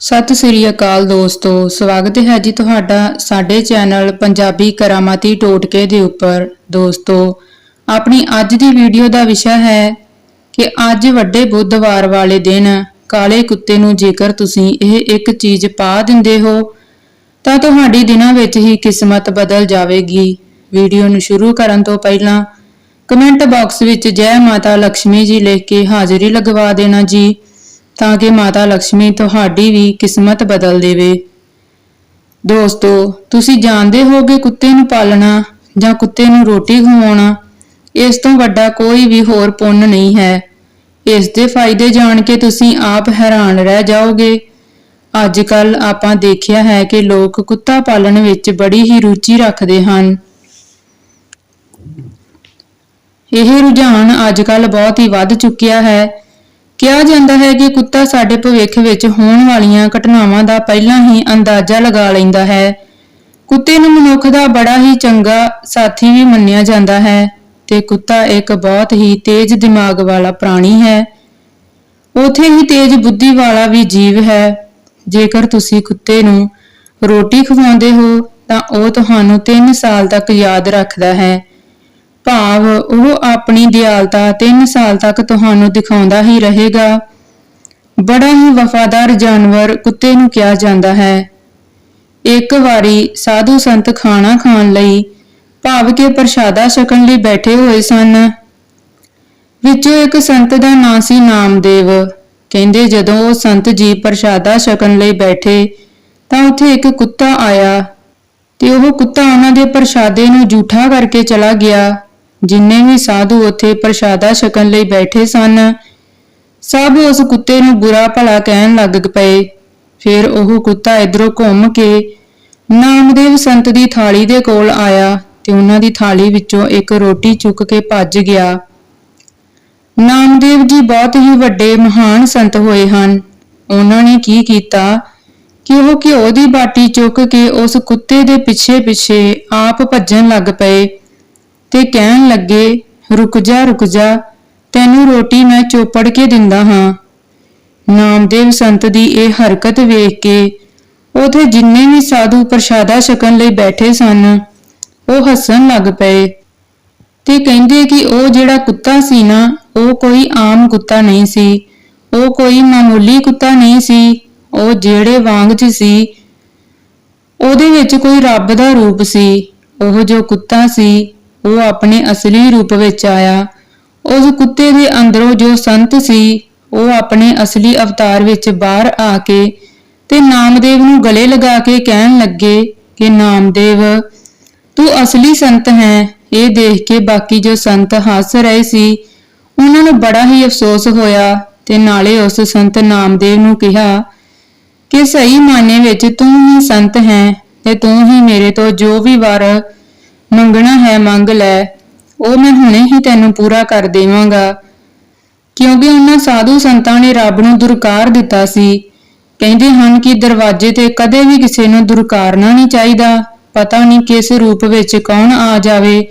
ਸਤਿ ਸ੍ਰੀ ਅਕਾਲ ਦੋਸਤੋ, ਸਵਾਗਤ ਹੈ ਜੀ ਤੁਹਾਡਾ ਸਾਡੇ ਚੈਨਲ ਪੰਜਾਬੀ ਕਰਾਮਾਤੀ ਟੋਟਕੇ ਦੇ ਉੱਪਰ। ਦੋਸਤੋ, ਆਪਣੀ ਅੱਜ ਦੀ ਵੀਡੀਓ ਦਾ ਵਿਸ਼ਾ ਹੈ ਕਿ ਅੱਜ ਵੱਡੇ ਬੁੱਧਵਾਰ ਵਾਲੇ ਦਿਨ ਕਾਲੇ ਕੁੱਤੇ ਨੂੰ ਜੇਕਰ ਤੁਸੀਂ ਇਹ ਇੱਕ ਚੀਜ਼ ਪਾ ਦਿੰਦੇ ਹੋ, ਤਾਂ ਤੁਹਾਡੀ ਦਿਨਾਂ ਵਿੱਚ ਹੀ ਕਿਸਮਤ ਬਦਲ ਜਾਵੇਗੀ। ਵੀਡੀਓ ਨੂੰ ਸ਼ੁਰੂ ਕਰਨ ਤੋਂ ਪਹਿਲਾਂ ਕਮੈਂਟ ਬਾਕਸ ਵਿੱਚ ਜੈ ਮਾਤਾ ਲక్ష్ਮੀ ਜੀ ਲਿਖ ਕੇ ਹਾਜ਼ਰੀ ਲਗਵਾ ਦੇਣਾ ਜੀ। ਤਾਂ ਕਿ ਮਾਤਾ ਲక్ష్ਮੀ ਤੁਹਾਡੀ ਵੀ ਕਿਸਮਤ ਬਦਲ ਦੇਵੇ। ਦੋਸਤੋ, ਤੁਸੀਂ ਜਾਣਦੇ ਹੋਗੇ ਕੁੱਤੇ ਨੂੰ ਪਾਲਣਾ ਜਾਂ ਕੁੱਤੇ ਨੂੰ ਰੋਟੀ ਖਵਾਉਣਾ, ਇਸ ਤੋਂ ਵੱਡਾ ਕੋਈ ਵੀ ਹੋਰ ਪੁੰਨ ਨਹੀਂ ਹੈ। ਇਸ ਦੇ ਫਾਇਦੇ ਜਾਣ ਕੇ ਤੁਸੀਂ ਆਪ ਹੈਰਾਨ ਰਹਿ ਜਾਓਗੇ। ਅੱਜ ਕੱਲ ਆਪਾਂ ਦੇਖਿਆ ਹੈ ਕਿ ਲੋਕ ਕੁੱਤਾ ਪਾਲਣ ਵਿੱਚ ਬੜੀ ਹੀ ਰੁਚੀ ਰੱਖਦੇ ਹਨ। ਇਹ ਰੁਝਾਨ ਅੱਜ ਕੱਲ ਬਹੁਤ ਹੀ ਵੱਧ ਚੁੱਕਿਆ ਹੈ। ਕਿਹਾ ਜਾਂਦਾ ਹੈ ਕਿ ਕੁੱਤਾ ਸਾਡੇ ਭਵਿੱਖ ਵਿੱਚ ਹੋਣ ਵਾਲੀਆਂ ਘਟਨਾਵਾਂ ਦਾ ਪਹਿਲਾਂ ਹੀ ਅੰਦਾਜ਼ਾ ਲਗਾ ਲੈਂਦਾ ਹੈ। ਕੁੱਤੇ ਨੂੰ ਮਨੁੱਖ ਦਾ ਬੜਾ ਹੀ ਚੰਗਾ ਸਾਥੀ ਵੀ ਮੰਨਿਆ ਜਾਂਦਾ ਹੈ ਤੇ ਕੁੱਤਾ ਇੱਕ ਬਹੁਤ ਹੀ ਤੇਜ਼ ਦਿਮਾਗ ਵਾਲਾ ਪ੍ਰਾਣੀ ਹੈ। ਉਥੇ ਹੀ ਤੇਜ਼ ਬੁੱਧੀ ਵਾਲਾ ਵੀ ਜੀਵ ਹੈ। ਜੇਕਰ ਤੁਸੀਂ ਕੁੱਤੇ ਨੂੰ ਰੋਟੀ ਖਵਾਉਂਦੇ ਹੋ, ਤਾਂ ਉਹ ਤੁਹਾਨੂੰ 3 ਸਾਲ ਤੱਕ ਯਾਦ ਰੱਖਦਾ ਹੈ। ਭਾਵ ਉਹ ਆਪਣੀ ਦਿਆਲਤਾ 3 ਸਾਲ ਤੱਕ ਤੁਹਾਨੂੰ ਦਿਖਾਉਂਦਾ ਹੀ ਰਹੇਗਾ। ਬੜਾ ਹੀ ਵਫਾਦਾਰ ਜਾਨਵਰ ਕੁੱਤੇ ਨੂੰ ਕਿਹਾ ਜਾਂਦਾ ਹੈ। ਇੱਕ ਵਾਰੀ ਸਾਧੂ ਸੰਤ ਖਾਣਾ ਖਾਣ ਲਈ ਭਾਵ ਕੇ ਪ੍ਰਸ਼ਾਦਾ ਛਕਣ ਲਈ ਬੈਠੇ ਹੋਏ ਸਨ। ਵਿੱਚੋਂ ਇੱਕ ਸੰਤ ਦਾ ਨਾਂ ਸੀ ਨਾਮਦੇਵ। ਕਹਿੰਦੇ ਜਦੋਂ ਉਹ ਸੰਤ ਜੀ ਪ੍ਰਸ਼ਾਦਾ ਛਕਣ ਲਈ ਬੈਠੇ ਤਾਂ ਉੱਥੇ ਇੱਕ ਕੁੱਤਾ ਆਇਆ ਤੇ ਉਹ ਕੁੱਤਾ ਉਹਨਾਂ ਦੇ ਪ੍ਰਸ਼ਾਦੇ ਨੂੰ ਝੂਠਾ ਕਰਕੇ ਚਲਾ ਗਿਆ। ਜਿੰਨੇ ਵੀ ਸਾਧੂ ਉੱਥੇ ਪ੍ਰਸ਼ਾਦਾ ਛਕਣ ਲਈ ਬੈਠੇ ਸਨ, ਸਭ ਉਸ ਕੁੱਤੇ ਨੂੰ ਬੁਰਾ ਭਲਾ ਕਹਿਣ ਲੱਗ ਪਏ। ਫਿਰ ਉਹ ਕੁੱਤਾ ਇਧਰੋਂ ਘੁੰਮ ਕੇ ਨਾਮਦੇਵ ਸੰਤ ਦੀ ਥਾਲੀ ਦੇ ਕੋਲ ਆਇਆ ਤੇ ਉਹਨਾਂ ਦੀ ਥਾਲੀ ਵਿੱਚੋਂ ਇੱਕ ਰੋਟੀ ਚੁੱਕ ਕੇ ਭੱਜ ਗਿਆ। ਨਾਮਦੇਵ ਜੀ ਬਹੁਤ ਹੀ ਵੱਡੇ, ਮਹਾਨ ਸੰਤ ਹੋਏ ਹਨ। ਉਹਨਾਂ ਨੇ ਕੀ ਕੀਤਾ ਕਿ ਉਹ ਘਿਓ ਦੀ ਬਾਟੀ ਚੁੱਕ ਕੇ ਉਸ ਕੁੱਤੇ ਦੇ ਪਿੱਛੇ ਪਿੱਛੇ ਆਪ ਭੱਜਣ ਲੱਗ ਪਏ। ਤੇ ਕਹਿਣ ਲੱਗੇ, ਰੁਕ ਜਾ ਰੁਕ ਜਾ, ਤੈਨੂੰ ਰੋਟੀ ਮੈਂ ਚੋਪੜ ਕੇ ਦਿੰਦਾ ਹਾਂ। ਨਾਮਦੇਵ ਸੰਤ ਦੀ ਇਹ ਹਰਕਤ ਵੇਖ ਕੇ ਉਥੇ ਜਿੰਨੇ ਵੀ ਸਾਧੂ ਪ੍ਰਸ਼ਾਦਾ ਛਕਣ ਲਈ ਬੈਠੇ ਸਨ, ਉਹ ਹੱਸਣ ਲੱਗ ਪਏ ਤੇ ਕਹਿੰਦੇ ਕਿ ਉਹ ਜਿਹੜਾ ਕੁੱਤਾ ਸੀ ਨਾ, ਉਹ ਕੋਈ ਆਮ ਕੁੱਤਾ ਨਹੀਂ ਸੀ, ਉਹ ਕੋਈ ਮਾਮੂਲੀ ਕੁੱਤਾ ਨਹੀਂ ਸੀ, ਉਹ ਜਿਹੜੇ ਵਾਂਗ ਚ ਸੀ, ਉਹਦੇ ਵਿੱਚ ਕੋਈ ਰੱਬ ਦਾ ਰੂਪ ਸੀ, ਉਹ ਜੋ ਕੁੱਤਾ ਸੀ ਉਹ ਆਪਣੇ ਅਸਲੀ ਰੂਪ ਵਿੱਚ ਆਇਆ। ਉਸ ਕੁੱਤੇ ਦੇ ਅੰਦਰੋਂ ਜੋ ਸੰਤ ਸੀ, ਉਹ ਆਪਣੇ ਅਸਲੀ ਅਵਤਾਰ ਵਿੱਚ ਬਾਹਰ ਆ ਕੇ ਤੇ ਨਾਮਦੇਵ ਨੂੰ ਗਲੇ ਲਗਾ ਕੇ ਕਹਿਣ ਲੱਗੇ ਕਿ, ਨਾਮਦੇਵ, ਤੂੰ ਅਸਲੀ ਸੰਤ ਹੈ। ਇਹ ਦੇਖ ਕੇ ਬਾਕੀ ਜੋ ਸੰਤ ਹੱਸ ਰਹੇ ਸੀ, ਉਹਨਾਂ ਨੂੰ ਬੜਾ ਹੀ ਅਫਸੋਸ ਹੋਇਆ ਤੇ ਨਾਲੇ ਉਸ ਸੰਤ ਨਾਮਦੇਵ ਨੂੰ ਕਿਹਾ ਕਿ, ਸਹੀ ਮਾਨੇ ਵਿੱਚ ਤੂੰ ਹੀ ਸੰਤ ਹੈ ਤੇ ਤੂੰ ਹੀ ਮੇਰੇ ਤੋਂ ਜੋ ਵੀ ਵਰ ਮੰਗਣਾ ਹੈ, ਮੰਗ ਲੈ। ਉਹ ਮੈਂ ਹੁਣੇ ਹੀ ਤੈਨੂੰ ਪੂਰਾ ਕਰ ਦੇਵਾਂਗਾ। ਕਿਉਂਕਿ ਉਹਨਾਂ ਸਾਧੂ ਸੰਤਾਂ ਨੇ ਰੱਬ ਨੂੰ ਦੁਰਕਾਰ ਦਿੱਤਾ ਸੀ। ਕਹਿੰਦੇ ਹਨ ਕਿ ਦਰਵਾਜ਼ੇ ਤੇ ਕਦੇ ਵੀ ਕਿਸੇ ਨੂੰ ਦੁਰਕਾਰਨਾ ਨਹੀਂ ਚਾਹੀਦਾ। ਪਤਾ ਨਹੀਂ ਕਿਸ ਰੂਪ ਵਿੱਚ ਕੌਣ ਆ ਜਾਵੇ।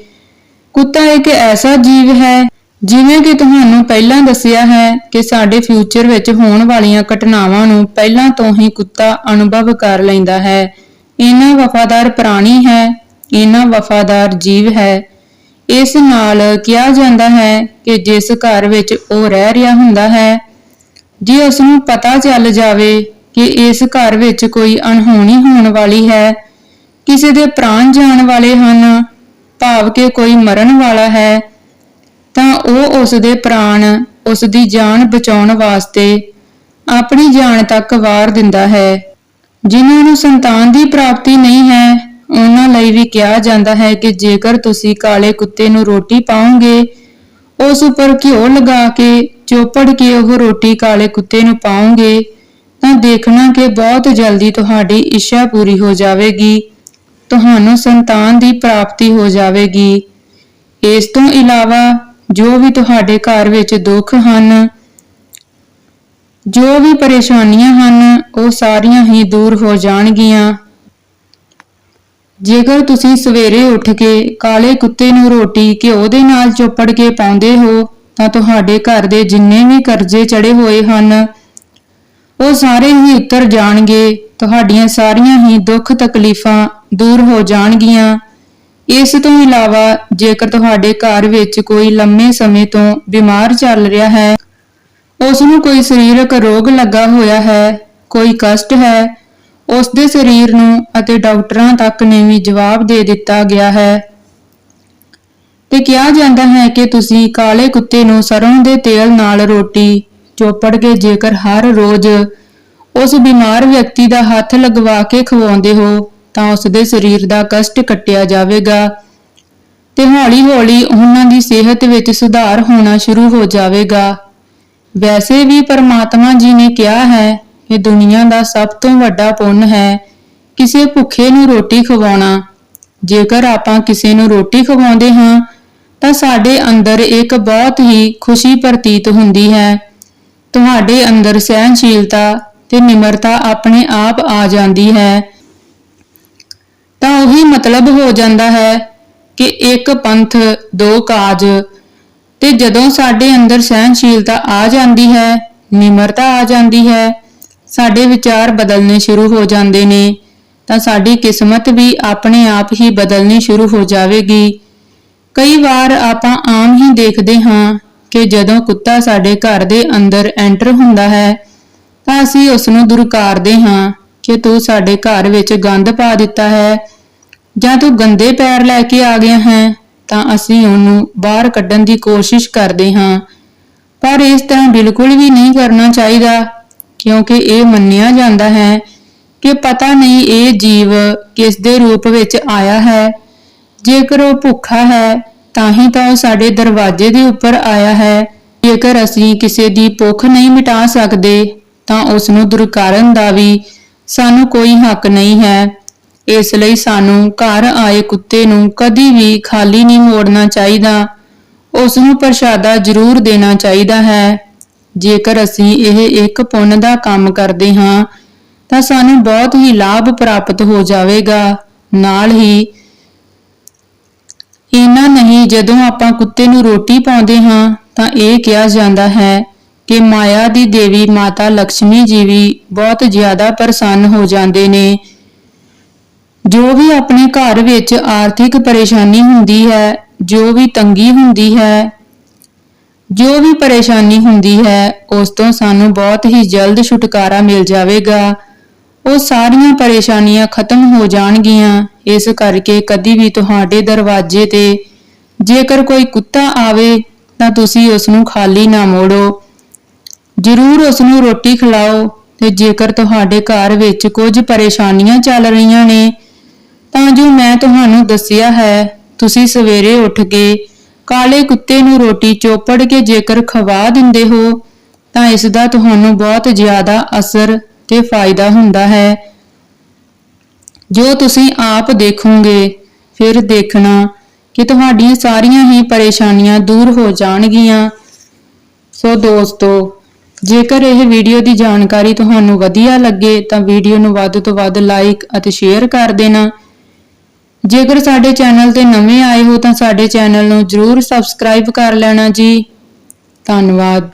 ਕੁੱਤਾ ਇੱਕ ਐਸਾ ਜੀਵ ਹੈ, ਜਿਵੇਂ ਕਿ ਤੁਹਾਨੂੰ ਪਹਿਲਾਂ ਦੱਸਿਆ ਹੈ ਕਿ ਸਾਡੇ ਫਿਊਚਰ ਵਿੱਚ ਹੋਣ ਵਾਲੀਆਂ ਘਟਨਾਵਾਂ ਨੂੰ ਪਹਿਲਾਂ ਤੋਂ ਹੀ ਕੁੱਤਾ ਅਨੁਭਵ ਕਰ ਲੈਂਦਾ ਹੈ। ਇਹਨਾਂ ਵਫਾਦਾਰ ਪ੍ਰਾਣੀ ਹੈ। ਇਹਨਾਂ ਵਫਾਦਾਰ ਜੀਵ ਹੈ। ਇਸ ਨਾਲ ਕਿਹਾ ਜਾਂਦਾ ਹੈ ਕਿ ਜਿਸ ਘਰ ਵਿੱਚ ਉਹ ਰਹਿ ਰਿਹਾ ਹੁੰਦਾ ਹੈ, ਜੇ ਉਸ ਨੂੰ ਪਤਾ ਚੱਲ ਜਾਵੇ ਕਿ ਇਸ ਘਰ ਵਿੱਚ ਕੋਈ ਅਣਹੋਣੀ ਹੋਣ ਵਾਲੀ ਹੈ, ਕਿਸੇ ਦੇ ਪ੍ਰਾਣ ਜਾਣ ਵਾਲੇ ਹਨ, ਭਾਵ ਕਿ ਕੋਈ ਮਰਨ ਵਾਲਾ ਹੈ, ਤਾਂ ਉਹ ਉਸ ਦੇ ਪ੍ਰਾਣ, ਉਸ ਦੀ ਜਾਨ ਬਚਾਉਣ ਵਾਸਤੇ ਆਪਣੀ ਜਾਨ ਤੱਕ ਵਾਰ ਦਿੰਦਾ ਹੈ। ਜਿਨ੍ਹਾਂ ਨੂੰ ਸੰਤਾਨ ਦੀ ਪ੍ਰਾਪਤੀ ਨਹੀਂ ਹੈ ਉਹਨਾਂ ਲਈ ਵੀ ਕਿਹਾ ਜਾਂਦਾ ਹੈ ਕਿ ਜੇਕਰ ਤੁਸੀਂ ਕਾਲੇ ਕੁੱਤੇ ਨੂੰ ਰੋਟੀ ਪਾਓਗੇ, ਉਸ ਉੱਪਰ ਘਿਓ ਲਗਾ ਕੇ, ਚੋਪੜ ਕੇ ਉਹ ਰੋਟੀ ਕਾਲੇ ਕੁੱਤੇ ਨੂੰ ਪਾਓਗੇ, ਤਾਂ ਦੇਖਣਾ ਕਿ ਬਹੁਤ ਜਲਦੀ ਤੁਹਾਡੀ ਇੱਛਾ ਪੂਰੀ ਹੋ ਜਾਵੇਗੀ, ਤੁਹਾਨੂੰ ਸੰਤਾਨ ਦੀ ਪ੍ਰਾਪਤੀ ਹੋ ਜਾਵੇਗੀ। ਇਸ ਤੋਂ ਇਲਾਵਾ ਜੋ ਵੀ ਤੁਹਾਡੇ ਘਰ ਵਿੱਚ ਦੁੱਖ ਹਨ, ਜੋ ਵੀ ਪਰੇਸ਼ਾਨੀਆਂ ਹਨ, ਉਹ ਸਾਰੀਆਂ ਹੀ ਦੂਰ ਹੋ ਜਾਣਗੀਆਂ। ਜੇਕਰ ਤੁਸੀਂ ਸਵੇਰੇ ਉੱਠ ਕੇ ਕਾਲੇ ਕੁੱਤੇ ਨੂੰ ਰੋਟੀ ਘਿਓ ਦੇ ਨਾਲ ਚੋਪੜ ਕੇ ਪਾਉਂਦੇ ਹੋ, ਤਾਂ ਤੁਹਾਡੇ ਘਰ ਦੇ ਜਿੰਨੇ ਵੀ ਕਰਜ਼ੇ ਚੜੇ ਹੋਏ ਹਨ, ਉਹ ਸਾਰੇ ਹੀ ਉਤਰ ਜਾਣਗੇ। ਤੁਹਾਡੀਆਂ ਸਾਰੀਆਂ ਹੀ ਦੁੱਖ ਤਕਲੀਫਾਂ ਦੂਰ ਹੋ ਜਾਣਗੀਆਂ। ਇਸ ਤੋਂ ਇਲਾਵਾ ਜੇਕਰ ਤੁਹਾਡੇ ਘਰ ਵਿੱਚ ਕੋਈ ਲੰਮੇ ਸਮੇਂ ਤੋਂ ਬਿਮਾਰ ਚੱਲ ਰਿਹਾ ਹੈ ਉਸ ਨੂੰ ਕੋਈ ਸਰੀਰਕ ਰੋਗ ਲੱਗਾ ਹੋਇਆ ਹੈ, ਕੋਈ ਕਸ਼ਟ ਹੈ ਉਸ ਦੇ ਸਰੀਰ ਨੂੰ ਅਤੇ ਡਾਕਟਰਾਂ ਤੱਕ ਨੇ ਵੀ ਜਵਾਬ ਦੇ ਦਿੱਤਾ ਗਿਆ ਹੈ। ਤੇ ਕਿਹਾ ਜਾਂਦਾ ਹੈ ਕਿ ਤੁਸੀਂ ਕਾਲੇ ਕੁੱਤੇ ਨੂੰ ਸਰੋਂ ਦੇ ਤੇਲ ਨਾਲ ਰੋਟੀ ਚੋਪੜ ਕੇ ਜੇਕਰ ਹਰ ਰੋਜ਼ ਉਸ ਬਿਮਾਰ ਵਿਅਕਤੀ ਦਾ ਹੱਥ ਲਗਵਾ ਕੇ ਖਵਾਉਂਦੇ ਹੋ, ਤਾਂ ਉਸ ਦੇ ਸਰੀਰ ਦਾ ਕਸ਼ਟ ਕੱਟਿਆ ਜਾਵੇਗਾ ਤੇ ਹੌਲੀ-ਹੌਲੀ ਉਹਨਾਂ ਦੀ ਸਿਹਤ ਵਿੱਚ ਸੁਧਾਰ ਹੋਣਾ ਸ਼ੁਰੂ ਹੋ ਜਾਵੇਗਾ। ਵੈਸੇ ਵੀ ਪਰਮਾਤਮਾ ਜੀ ਨੇ ਕਿਹਾ ਹੈ ਇਹ ਦੁਨੀਆ ਦਾ ਸਭ ਤੋਂ ਵੱਡਾ ਪੁੰਨ ਹੈ। ਕਿਸੇ ਭੁੱਖੇ ਨੂੰ ਰੋਟੀ ਖਵਾਉਣਾ। ਜੇਕਰ ਆਪਾਂ ਕਿਸੇ ਨੂੰ ਰੋਟੀ ਖਵਾਉਂਦੇ ਹਾਂ, ਤਾਂ ਸਾਡੇ ਅੰਦਰ ਇੱਕ ਬਹੁਤ ਹੀ ਖੁਸ਼ੀ ਪ੍ਰਤੀਤ ਹੁੰਦੀ ਹੈ। ਤੁਹਾਡੇ ਅੰਦਰ ਸਹਿਨਸ਼ੀਲਤਾ ਤੇ ਨਿਮਰਤਾ ਆਪਣੇ ਆਪ ਆ ਜਾਂਦੀ ਹੈ। ਤਾਂ ਉਹੀ ਮਤਲਬ ਹੋ ਜਾਂਦਾ ਹੈ ਕਿ ਇੱਕ ਪੰਥ, ਦੋ ਕਾਜ, ਤੇ ਜਦੋਂ ਸਾਡੇ ਅੰਦਰ ਸਹਿਨਸ਼ੀਲਤਾ ਆ ਜਾਂਦੀ ਹੈ, ਨਿਮਰਤਾ ਆ ਜਾਂਦੀ ਹੈ ਸਾਡੇ ਵਿਚਾਰ ਬਦਲਨੇ ਸ਼ੁਰੂ ਹੋ ਜਾਂਦੇ ਨੇ, ਤਾਂ ਸਾਡੀ ਕਿਸਮਤ ਵੀ ਆਪਣੇ ਆਪ ਹੀ ਬਦਲਣੀ ਸ਼ੁਰੂ ਹੋ ਜਾਵੇਗੀ। ਕਈ ਵਾਰ ਆਪਾਂ ਆਮ ਹੀ ਦੇਖਦੇ ਹਾਂ ਕਿ ਜਦੋਂ ਕੁੱਤਾ ਸਾਡੇ ਘਰ ਦੇ ਅੰਦਰ ਐਂਟਰ ਹੁੰਦਾ ਹੈ, ਤਾਂ ਅਸੀਂ ਉਸ ਨੂੰ ਦੁਰਕਾਰਦੇ ਹਾਂ ਕਿ ਤੂੰ ਸਾਡੇ ਘਰ ਵਿੱਚ ਗੰਦ ਪਾ ਦਿੱਤਾ ਹੈ ਜਾਂ ਤੂੰ ਗੰਦੇ ਪੈਰ ਲੈ ਕੇ ਆ ਗਿਆ ਹੈ, ਤਾਂ ਅਸੀਂ ਉਹਨੂੰ ਬਾਹਰ ਕੱਢਣ ਦੀ ਕੋਸ਼ਿਸ਼ ਕਰਦੇ ਹਾਂ। ਪਰ ਇਸ ਤਰ੍ਹਾਂ ਬਿਲਕੁਲ ਵੀ ਨਹੀਂ ਕਰਨਾ ਚਾਹੀਦਾ। ਕਿਉਂਕਿ ਇਹ ਮੰਨਿਆ ਜਾਂਦਾ ਹੈ ਕਿ ਪਤਾ ਨਹੀਂ ਇਹ ਜੀਵ ਕਿਸ ਦੇ ਰੂਪ ਵਿੱਚ ਆਇਆ ਹੈ। ਜੇਕਰ ਉਹ ਭੁੱਖਾ ਹੈ, ਤਾਂ ਹੀ ਤਾਂ ਉਹ ਸਾਡੇ ਦਰਵਾਜ਼ੇ ਦੇ ਉੱਪਰ ਆਇਆ ਹੈ। ਜੇਕਰ ਅਸੀਂ ਕਿਸੇ ਦੀ ਭੁੱਖ ਨਹੀਂ ਮਿਟਾ ਸਕਦੇ, ਤਾਂ ਉਸ ਨੂੰ ਦੁਰਕਾਰਨ ਦਾ ਵੀ ਸਾਨੂੰ ਕੋਈ ਹੱਕ ਨਹੀਂ ਹੈ। ਇਸ ਲਈ ਸਾਨੂੰ ਘਰ ਆਏ ਕੁੱਤੇ ਨੂੰ ਕਦੀ ਵੀ ਖਾਲੀ ਨਹੀਂ ਮੋੜਨਾ ਚਾਹੀਦਾ। ਉਸ ਨੂੰ ਪ੍ਰਸ਼ਾਦਾ ਜ਼ਰੂਰ ਦੇਣਾ ਚਾਹੀਦਾ ਹੈ। ਜੇਕਰ ਅਸੀਂ ਇਹ ਇੱਕ ਪੁੰਨ ਦਾ ਕੰਮ ਕਰਦੇ ਹਾਂ, ਤਾਂ ਸਾਨੂੰ ਬਹੁਤ ਹੀ ਲਾਭ ਪ੍ਰਾਪਤ ਹੋ ਜਾਵੇਗਾ। ਨਾਲ ਹੀ ਇਹਨਾਂ ਨਹੀਂ, ਜਦੋਂ ਆਪਾਂ ਕੁੱਤੇ ਨੂੰ ਰੋਟੀ ਪਾਉਂਦੇ ਹਾਂ, ਤਾਂ ਇਹ ਕਿਹਾ ਜਾਂਦਾ ਹੈ ਕਿ ਮਾਇਆ ਦੀ ਦੇਵੀ ਮਾਤਾ ਲక్ష్ਮੀ ਜੀ ਵੀ ਬਹੁਤ ਜ਼ਿਆਦਾ ਪ੍ਰਸੰਨ ਹੋ ਜਾਂਦੇ ਨੇ। ਜੋ ਵੀ ਆਪਣੇ ਘਰ ਵਿੱਚ ਆਰਥਿਕ ਪਰੇਸ਼ਾਨੀ ਹੁੰਦੀ ਹੈ, ਜੋ ਵੀ ਤੰਗੀ ਹੁੰਦੀ ਹੈ ਜੋ ਵੀ ਪਰੇਸ਼ਾਨੀ ਹੁੰਦੀ ਹੈ, ਉਸ ਤੋਂ ਸਾਨੂੰ ਬਹੁਤ ਹੀ ਜਲਦ ਛੁਟਕਾਰਾ ਮਿਲ ਜਾਵੇਗਾ। ਉਹ ਸਾਰੀਆਂ ਪਰੇਸ਼ਾਨੀਆਂ ਖਤਮ ਹੋ ਜਾਣਗੀਆਂ। ਇਸ ਕਰਕੇ ਕਦੀ ਵੀ ਤੁਹਾਡੇ ਦਰਵਾਜ਼ੇ ਤੇ ਜੇਕਰ ਕੋਈ ਕੁੱਤਾ ਆਵੇ, ਤਾਂ ਤੁਸੀਂ ਉਸ ਨੂੰ ਖਾਲੀ ਨਾ ਮੋੜੋ। ਜ਼ਰੂਰ ਉਸ ਨੂੰ ਰੋਟੀ ਖਿਲਾਓ। ਤੇ ਜੇਕਰ ਤੁਹਾਡੇ ਘਰ ਵਿੱਚ ਕੁਝ ਪਰੇਸ਼ਾਨੀਆਂ ਚੱਲ ਰਹੀਆਂ ਨੇ, ਤਾਂ ਜੋ ਮੈਂ ਤੁਹਾਨੂੰ ਦੱਸਿਆ ਹੈ, ਤੁਸੀਂ ਸਵੇਰੇ ਉੱਠ ਕੇ ਕਾਲੇ ਕੁੱਤੇ ਨੂੰ ਰੋਟੀ ਚੋਪੜ ਕੇ ਜੇਕਰ ਖਵਾ ਦਿੰਦੇ ਹੋ, ਤਾਂ ਇਸ ਦਾ ਤੁਹਾਨੂੰ ਬਹੁਤ ਜ਼ਿਆਦਾ ਅਸਰ ਤੇ ਫਾਇਦਾ ਹੁੰਦਾ ਹੈ। ਜੋ ਤੁਸੀਂ ਆਪ ਦੇਖੋਗੇ, ਫਿਰ ਦੇਖਣਾ ਕਿ ਤੁਹਾਡੀਆਂ ਸਾਰੀਆਂ ਹੀ ਪਰੇਸ਼ਾਨੀਆਂ ਦੂਰ ਹੋ ਜਾਣਗੀਆਂ। ਸੋ ਦੋਸਤੋ, ਜੇਕਰ ਇਹ ਵੀਡੀਓ ਦੀ ਜਾਣਕਾਰੀ ਤੁਹਾਨੂੰ ਵਧੀਆ ਲੱਗੇ, ਤਾਂ ਵੀਡੀਓ ਨੂੰ ਵੱਧ ਤੋਂ ਵੱਧ ਲਾਈਕ ਅਤੇ ਸ਼ੇਅਰ ਕਰ ਦੇਣਾ। ਜੇਕਰ ਸਾਡੇ ਚੈਨਲ ਤੇ ਨਵੇਂ ਆਏ ਹੋ ਤਾਂ ਸਾਡੇ ਚੈਨਲ ਨੂੰ ਜਰੂਰ ਸਬਸਕ੍ਰਾਈਬ ਕਰ ਲੈਣਾ ਜੀ। ਧੰਨਵਾਦ।